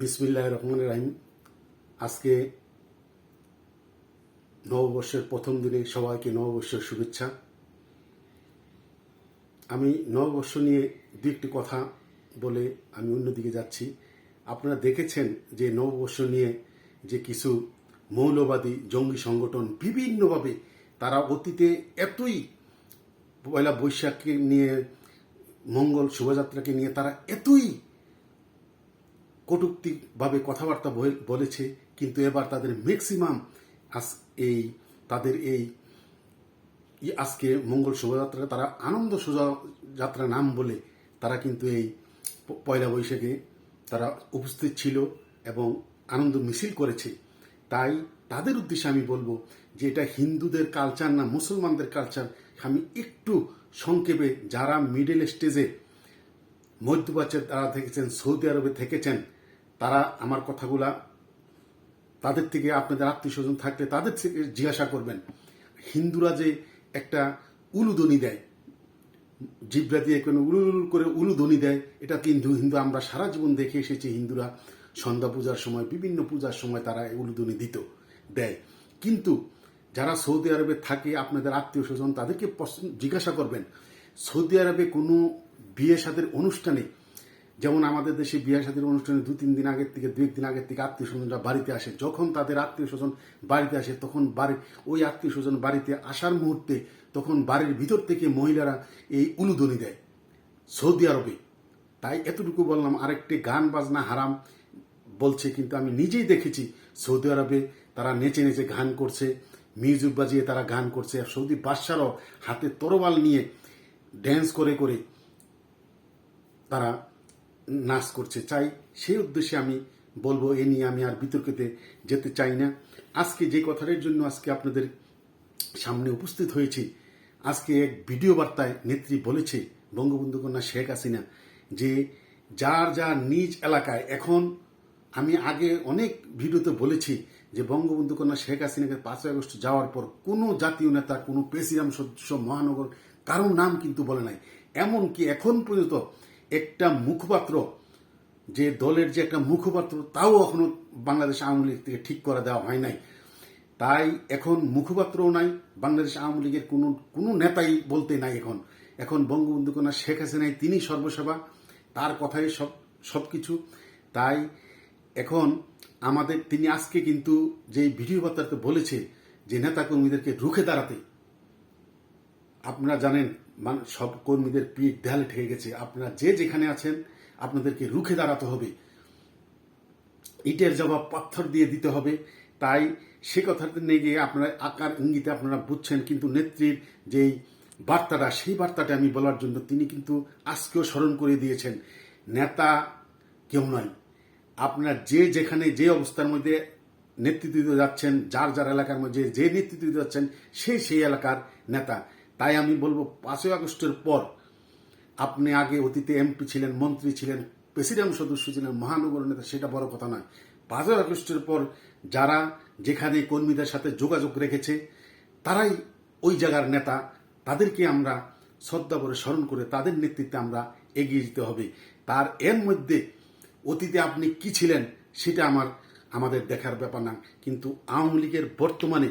বিসমিল্লাহ রহমান রাহিম। আজকে নববর্ষের প্রথম দিনে সবাইকে নববর্ষের শুভেচ্ছা। আমি নববর্ষ নিয়ে দু একটি কথা বলে আমি অন্যদিকে যাচ্ছি। আপনারা দেখেছেন যে নববর্ষ নিয়ে যে কিছু মৌলবাদী জঙ্গি সংগঠন বিভিন্নভাবে তারা অতীতে এতই পয়লা বৈশাখকে নিয়ে, মঙ্গল শোভাযাত্রাকে নিয়ে তারা এতই কটুক্তিভাবে কথাবার্তা বল- বলেছে, কিন্তু এবার তাদের ম্যাক্সিমাম আজ এই, তাদের এই আজকে মঙ্গল শোভাযাত্রা তারা আনন্দ শোভাযাত্রা নাম বলে তারা কিন্তু এই পয়লা বৈশাখে তারা উপস্থিত ছিল এবং আনন্দ মিছিল করেছে। তাই তাদের উদ্দেশ্যে আমি বলব যে এটা হিন্দুদের কালচার না মুসলমানদের কালচার আমি একটু সংক্ষেপে, যারা মিডল স্টেজে মধ্যপ্রাচ্যে তারা থেকেছেন, সৌদি আরবে থেকেছেন তারা আমার কথাগুলা তাদের থেকে, আপনাদের আত্মীয় স্বজন থাকলে তাদের থেকে জিজ্ঞাসা করবেন। হিন্দুরা যে একটা উলুধ্বনি দেয়, জিব্রা দিয়ে কোনো উলু উলু করে উলুধ্বনি দেয়, এটা কিন্তু হিন্দু আমরা সারা জীবন দেখে এসেছি হিন্দুরা সন্ধ্যা পূজার সময়, বিভিন্ন পূজার সময় তারা উলুধ্বনি দিত, দেয়। কিন্তু যারা সৌদি আরবে থাকে, আপনাদের আত্মীয় স্বজন তাদেরকে জিজ্ঞাসা করবেন, সৌদি আরবে কোনো বিয়ে সাদের অনুষ্ঠানে যেমন আমাদের দেশে বিয়ে সাদের অনুষ্ঠানে দু, তিন দিন আগের থেকে, দু, একদিন আগের থেকে আত্মীয় স্বজনরা বাড়িতে আসে। যখন তাদের আত্মীয় স্বজন বাড়িতে আসে, তখন বাড়ি, ওই আত্মীয় স্বজন বাড়িতে আসার মুহূর্তে তখন বাড়ির ভিতর থেকে মহিলারা এই উলুধ্বনি দেয় সৌদি আরবে। তাই এতটুকু বললাম, আরেকটি গান বাজনা হারাম বলছে, কিন্তু আমি নিজেই দেখেছি সৌদি আরবে তারা নেচে নেচে গান করছে, মিউজিক বাজিয়ে তারা গান করছে, আর সৌদি বাদশারও হাতে তরবাল নিয়ে ড্যান্স করে করে তারা নাচ করছে, চাই সেই উদ্দেশ্যে আমি বলব, এ নিয়ে আমি আর বিতর্কিতে যেতে চাই না। আজকে যে কথাটার জন্য আজকে আপনাদের সামনে উপস্থিত হয়েছি, আজকে এক ভিডিও বার্তায় নেত্রী বলেছে বঙ্গবন্ধু কন্যা শেখ হাসিনা যে যার যার নিজ এলাকায় এখন আমি আগে অনেক ভিডিওতে বলেছি যে বঙ্গবন্ধু কন্যা শেখ হাসিনাকে পাঁচই আগস্ট যাওয়ার পর কোনো জাতীয় নেতা, কোনো প্রেসিডাম সদস্য, মহানগর কারোর নাম কিন্তু বলে নাই। এমনকি এখন পর্যন্ত একটা মুখপাত্র, যে দলের যে একটা মুখপাত্র, তাও এখনও বাংলাদেশ আওয়ামী লীগ থেকে ঠিক করে দেওয়া হয় নাই। তাই এখন মুখপাত্রও নাই, বাংলাদেশ আওয়ামী লীগের কোনো কোনো নেতাই বলতে নাই এখন। এখন বঙ্গবন্ধু কন্যা শেখ হাসিনাই তিনি সর্বসভা তার কথাই সব সব কিছু তাই এখন আমাদের, তিনি আজকে কিন্তু যে ভিডিও বার্তাতে বলেছে, যে নেতা কর্মীদেরকে রুখে দাঁড়াতে, আপনারা জানেন সব কর্মীদের পিঠ দেয়ালে ঠেকে গেছে। আপনারা যে যেখানে আছেন, আপনাদেরকে রুখে দাঁড়াতে হবে। ইটের জবাব পাথর দিয়ে দিতে হবে। তাই সে কথাতে নিয়ে গিয়ে আপনারা আকার ইঙ্গিতে আপনারা বুঝছেন, কিন্তু নেত্রীর যেই বার্তাটা, সেই বার্তাটা আমি বলার জন্য তিনি কিন্তু আজকেও স্মরণ করে দিয়েছেন। নেতা কেউ নয়। আপনার যে যেখানে যে অবস্থার মধ্যে নেতৃত্ব দিতে যাচ্ছেন, যার যার এলাকার মধ্যে যে নেতৃত্ব দিতে যাচ্ছেন সে সেই এলাকার নেতা। তাই আমি বলব, পাঁচই আগস্টের পর আপনি আগে অতীতে এমপি ছিলেন, মন্ত্রী ছিলেন প্রেসিডেন্ট সদস্য ছিলেন, মহানগর নেতা, সেটা বড় কথা নয়। পাঁচই আগস্টের পর যারা যেখানে কর্মীদের সাথে যোগাযোগ রেখেছে, তারাই ওই জায়গার নেতা। তাদেরকে আমরা শ্রদ্ধা করে স্মরণ করে তাদের নেতৃত্বে আমরা এগিয়ে যেতে হবে। তার এর মধ্যে অতীতে আপনি কি ছিলেন, সেটা আমার, আমাদের দেখার ব্যাপার না। কিন্তু আওয়ামী লীগের বর্তমানে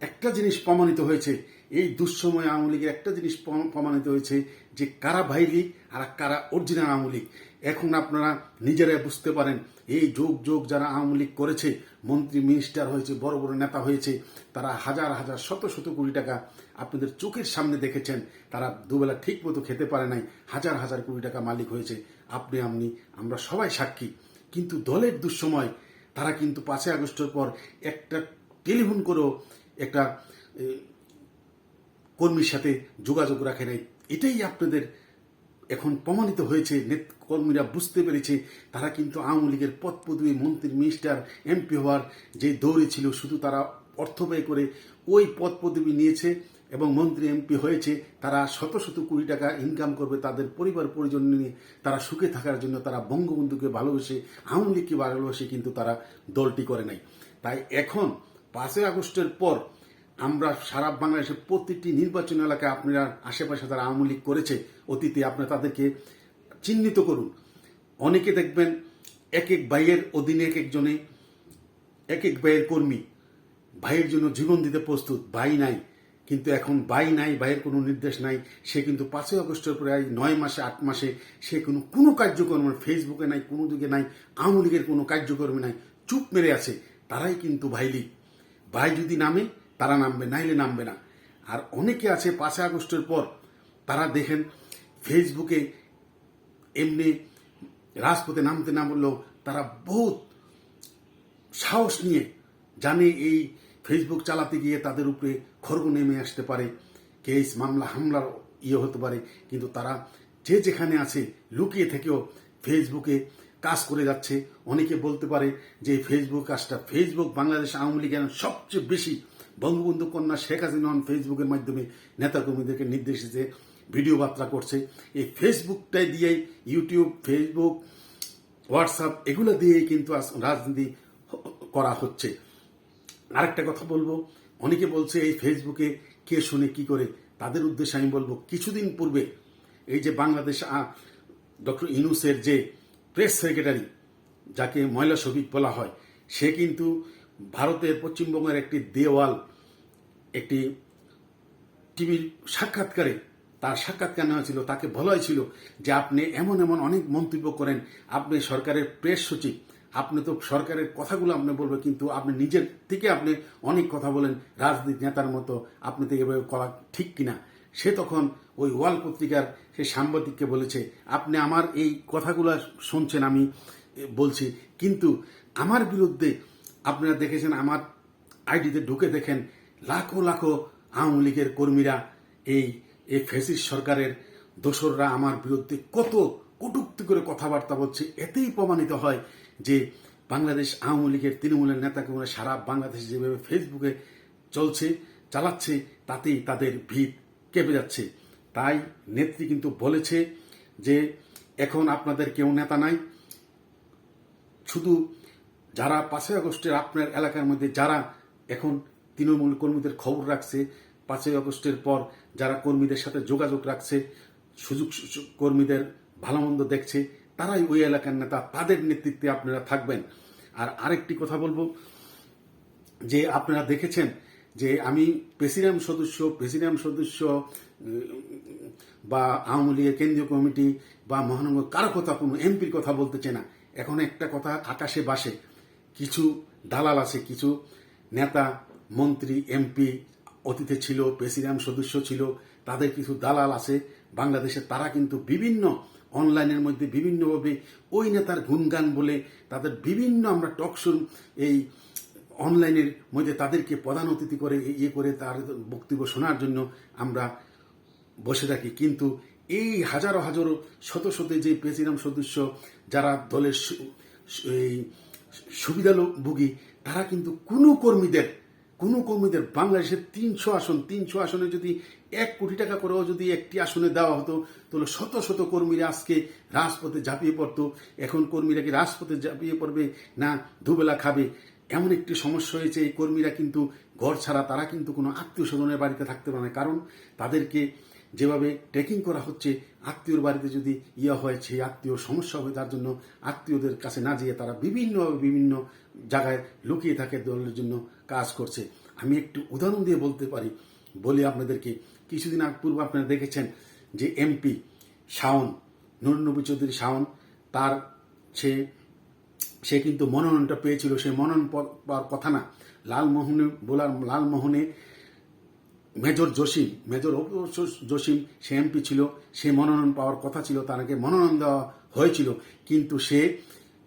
একটা জিনিস প্রমাণিত হয়েছে, এই দুঃসময় আওয়ামী লীগের একটা জিনিস প্রমাণিত হয়েছে যে কারা ভাই লীগ আর কারা অরিজিনাল আওয়ামী লীগ। এখন আপনারা নিজেরাই বুঝতে পারেন, এই যোগ যোগ যারা আওয়ামী লীগ করেছে, মন্ত্রী মিনিস্টার হয়েছে, বড় বড় নেতা হয়েছে, তারা হাজার হাজার, শত শত কোটি টাকা আপনাদের চোখের সামনে দেখেছেন, তারা দুবেলা ঠিক মতো খেতে পারে নাই, হাজার হাজার কোটি টাকা মালিক হয়েছে, আপনি আপনি আমরা সবাই সাক্ষী। কিন্তু দলের দুঃসময় তারা কিন্তু পাঁচই আগস্টের পর একটা টেলিফোন করেও একটা কর্মীর সাথে যোগাযোগ রাখে নাই। এটাই আপনাদের এখন প্রমাণিত হয়েছে কর্মীরা বুঝতে পেরেছে। তারা কিন্তু আওয়ামী লীগের পদ পদবী মন্ত্রী, মিনিস্টার, এমপি হওয়ার যে দৌড়ে ছিল, শুধু তারা অর্থ ব্যয় করে ওই পদ পদবি নিয়েছে এবং মন্ত্রী, এমপি হয়েছে। তারা শত শত কোটি টাকা ইনকাম করবে তাদের পরিবার, পরিজন নিয়ে। তারা সুখে থাকার জন্য তারা বঙ্গবন্ধুকে ভালোবেসে, আওয়ামী লীগকে ভালোবেসে কিন্তু তারা দলটি করে নাই। তাই এখন পাঁচই আগস্টের পর আমরা সারা বাংলাদেশের প্রতিটি নির্বাচন এলাকায় আপনারা আশেপাশে যারা আওয়ামী লীগ করেছে, অতীতে আপনারা তাদেরকে চিহ্নিত করুন। অনেকে দেখবেন এক এক ভাইয়ের অধীনে এক একজনে, এক এক ভাইয়ের কর্মী ভাইয়ের জন্য জীবন দিতে প্রস্তুত, ভাই নাই। কিন্তু এখন ভাই নাই, ভাইয়ের কোনো নির্দেশ নাই। সে কিন্তু পাঁচই আগস্টের প্রায় নয় মাসে, আট মাসে সে কোনো কোনো কার্যক্রম ফেসবুকে নাই, কোনো দিকে নাই, আওয়ামী লীগের কোনো কার্যক্রমে নাই, চুপ মেরে আছে। তারাই কিন্তু ভাই লীগ। ভাই যদি নামে, তারা নামবে, নাইলে নামবে না। আর অনেকে আছে, পাঁচই আগস্টের পর তারা দেখেন, ফেসবুকে এমনি রাজপথে নামতে না বললেও তারা বহুত সাহস নিয়ে জানে এই ফেসবুক চালাতে গিয়ে তাদের উপরে খড়গ নেমে আসতে পারে, কেস, মামলা, হামলার ইয়ে হতে পারে। কিন্তু তারা যে যেখানে আছে, লুকিয়ে থেকেও ফেসবুকে কাজ করে যাচ্ছে। অনেকে বলতে পারে যে ফেসবুক কাজটা ফেসবুক বাংলাদেশ আওয়ামী লীগের সবচেয়ে বেশি বঙ্গবন্ধু কন্যা শেখ হাসিনা হন ফেসবুকের মাধ্যমে নেতাকর্মীদেরকে নির্দেশ দিতে ভিডিও বার্তা করছে। এই ফেসবুকটাই দিয়েই ইউটিউব ফেসবুক হোয়াটসঅ্যাপ এগুলো দিয়েই কিন্তু রাজনীতি করা হচ্ছে। আরেকটা কথা বলব, অনেকে বলছে এই ফেসবুকে কে শুনে কি করে? তাদের উদ্দেশ্যে আমি বলব, কিছুদিন পূর্বে এই যে বাংলাদেশ ডক্টর ইনুসের যে প্রেস সেক্রেটারি, যাকে ময়লা শফিক বলা হয়, সে কিন্তু ভারতের পশ্চিমবঙ্গের একটি দেওয়াল, একটি টিভির সাক্ষাৎকারে, তার সাক্ষাৎকার নেওয়া ছিল, তাকে বলা হয়েছিল যে আপনি এমন এমন অনেক মন্তব্য করেন, আপনি সরকারের প্রেস সচিব, আপনি তো সরকারের কথাগুলো আপনি বলবেন, কিন্তু আপনি নিজের থেকে আপনি অনেক কথা বলেন, রাজনীতি নেতার মতো আপনি এভাবে করা ঠিক কিনা। সে তখন ওই ওয়াল পত্রিকার সে সাংবাদিককে বলেছে, আপনি আমার এই কথাগুলো শুনছেন আমি বলছি। কিন্তু আমার বিরুদ্ধে আপনারা দেখেছেন, আমার আইডিতে ঢুকে দেখেন লাখো লাখো আওয়ামী লীগের কর্মীরা, এই এই ফেসিস সরকারের দোসররা আমার বিরুদ্ধে কত কটুক্তি করে কথাবার্তা বলছে। এতেই প্রমাণিত হয় যে বাংলাদেশ আওয়ামী লীগের তৃণমূলের নেতাকর্মীরা সারা বাংলাদেশ যেভাবে ফেসবুকে চলছে, চালাচ্ছে, তাতেই তাদের ভিত কেঁপে যাচ্ছে। তাই নেত্রী কিন্তু বলেছে যে, এখন আপনাদের কেউ নেতা নাই। শুধু যারা পাঁচই আগস্টের আপনার এলাকার মধ্যে যারা এখন তৃণমূল কর্মীদের খবর রাখছে, পাঁচই আগস্টের পর যারা কর্মীদের সাথে যোগাযোগ রাখছে, সুযোগ কর্মীদের ভালো মন্দ দেখছে, তারাই ওই এলাকার নেতা, তাদের নেতৃত্বে আপনারা থাকবেন। আর আরেকটি কথা বলব, যে আপনারা দেখেছেন যে আমি প্রেসিডেন্ট সদস্য প্রেসিডেন্ট সদস্য বা আওয়ামী লীগের কেন্দ্রীয় কমিটি বা মহানগর কারও কথা কোনো এমপির কথা বলতেছে না এখন একটা কথা আকাশে বাসে, কিছু দালাল আছে, কিছু নেতা, মন্ত্রী, এমপি, অতীতে ছিল প্রেসিডেন্ট সদস্য ছিল, তাদের কিছু দালাল আছে, বাংলাদেশে তারা কিন্তু বিভিন্ন অনলাইনের মধ্যে বিভিন্নভাবে ওই নেতার গুণগান বলে তাদের বিভিন্ন আমরা টকশো এই অনলাইনের মধ্যে তাদেরকে প্রধান অতিথি করে ইয়ে করে তার বক্তব্য শোনার জন্য আমরা বসে থাকি। কিন্তু এই হাজারো হাজারো শত শত যে প্রেসিডেন্ট সদস্য যারা দলের এই সুবিধাভোগী তারা কিন্তু কোনো কর্মীদের কোনো কর্মীদের বাংলাদেশের তিনশো আসন, তিনশো আসনে যদি এক কোটি টাকা করেও যদি একটি আসনে দেওয়া হতো, তাহলে শত শত কর্মীরা আজকে রাজপথে ঝাঁপিয়ে পড়তো। এখন কর্মীরা কি রাজপথে ঝাঁপিয়ে পড়বে না দুবেলা খাবে? এমন একটি সমস্যা হয়েছে, এই কর্মীরা কিন্তু ঘর ছাড়া তারা কিন্তু কোনো আত্মীয় স্বজনের বাড়িতে থাকতে পারে না। কারণ তাদেরকে যেভাবে ট্রেকিং করা হচ্ছে, আত্মীয়র বাড়িতে যদি ইয়ে হয়, সেই আত্মীয় সমস্যা হবে তার জন্য আত্মীয়দের কাছে না যেয়ে তারা বিভিন্নভাবে বিভিন্ন জায়গায় লুকিয়ে থাকে, দলের জন্য কাজ করছে। আমি একটু উদাহরণ দিয়ে বলতে পারি, বলি আপনাদেরকে। কিছুদিন আগ পূর্বে আপনারা দেখেছেন যে এমপি শাওন নুরনবী চৌধুরী শাওন, তার সে সে কিন্তু মনোনয়নটা পেয়েছিল, সে মনোনয়ন পাওয়ার কথা না। লালমোহনে বোলার লালমোহনে মেজর জসিম মেজর জসিম, সে এমপি ছিল, সে মনোনয়ন পাওয়ার কথা ছিল তাকে মনোনয়ন দেওয়া হয়েছিল। কিন্তু সে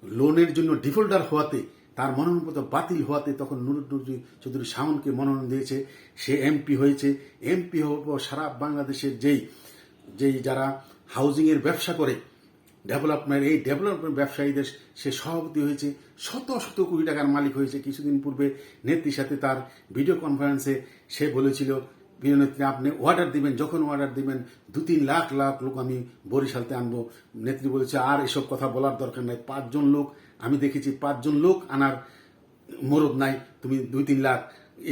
লোনের জন্য ডিফল্টার হওয়াতে, তার মনোনয়নপত্র বাতিল হওয়াতে তখন নুরুল চৌধুরী শাওনকে মনোনয়ন দিয়েছে। সে এমপি হয়েছে। এমপি হওয়ার পর সারা বাংলাদেশের যেই যেই যারা হাউজিংয়ের ব্যবসা করে ডেভেলপমেন্ট এই ডেভেলপমেন্ট ব্যবসায়ীদের সে সভাপতি হয়েছে, শত শত কোটি টাকার মালিক হয়েছে। কিছুদিন পূর্বে নেত্রীর সাথে তার ভিডিও কনফারেন্সে সে বলেছিল, প্রিয় নেত্রী, আপনি অর্ডার দিবেন, যখন অর্ডার দিবেন দু তিন লাখ লাখ লোক আমি বরিশালতে আনব। নেত্রী বলেছে, আর এসব কথা বলার দরকার নাই, পাঁচজন লোক, আমি দেখেছি পাঁচজন লোক আনার মরদ নাই, তুমি দুই তিন লাখ,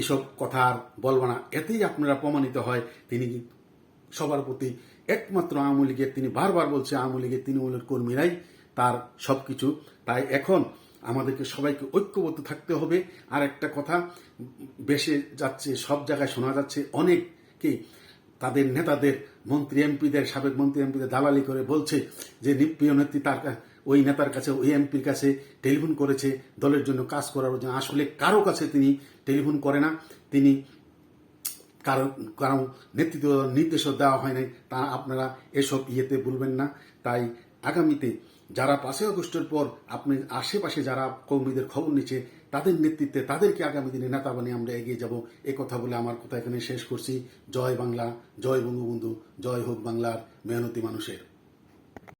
এসব কথা আর বলব না। এতেই আপনারা প্রমাণিত হয়, তিনি সবার প্রতি একমাত্র আওয়ামী লীগের তিনি বারবার বলছে আওয়ামী লীগের তৃণমূলের কর্মীরাই তার সব কিছু তাই এখন আমাদেরকে সবাইকে ঐক্যবদ্ধ থাকতে হবে। আর একটা কথা, বেশে যাচ্ছে, সব জায়গায় শোনা যাচ্ছে অনেককে, তাদের নেতাদের, মন্ত্রী এমপিদের, সাবেক মন্ত্রী এমপিদের দালালি করে বলছে যে প্রিয় নেত্রী তার ওই নেতার কাছে, ওই এমপির কাছে টেলিফোন করেছে, দলের জন্য কাজ করার জন্য। আসলে কারও কাছে তিনি টেলিফোন করে না। তিনি কারও কারণ নেতৃত্ব নির্দেশও দেওয়া হয় নাই। তা আপনারা এসব ইয়েতে বলবেন না। তাই আগামীতে যারা পাঁচই আগস্টের পর আপনি আশেপাশে যারা কর্মীদের খবর নিচ্ছে, তাদের নেতৃত্বে তাদেরকে আগামী দিনে নেতা বানিয়ে আমরা এগিয়ে যাব। এ কথা বলে আমার কথা এখানে শেষ করছি। জয় বাংলা, জয় বঙ্গবন্ধু, জয় হোক বাংলার মেহনতি মানুষের।